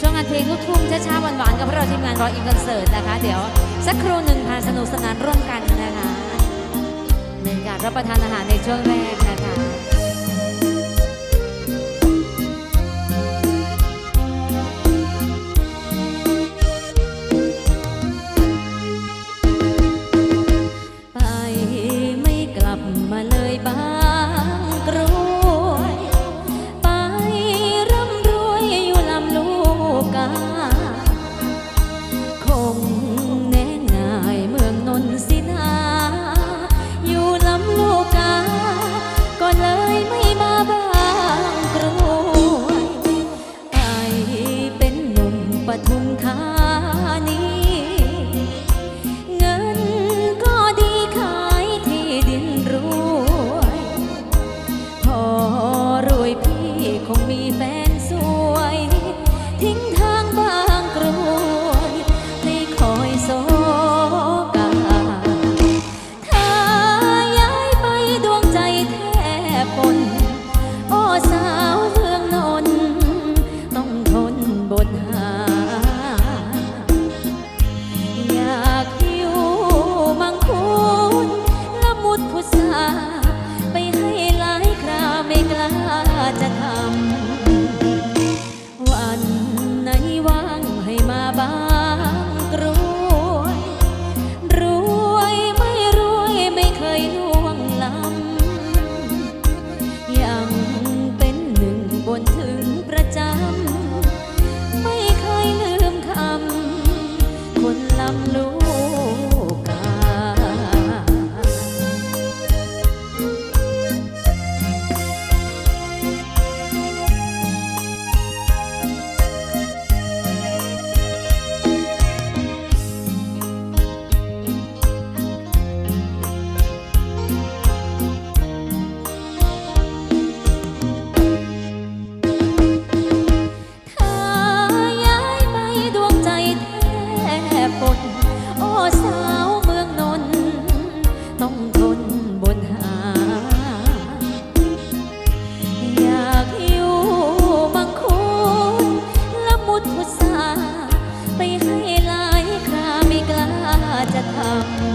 ช่วงงานเพลงลูกทุ่งช้าๆหวานๆกับพวกเราทีมงานรออินคอนเสิร์ตนะคะ เดี๋ยวสักครู่หนึ่งพาสนุกสนานร่วมกันนะคะหนการรับประทานอาหารในช่วงแรก to come.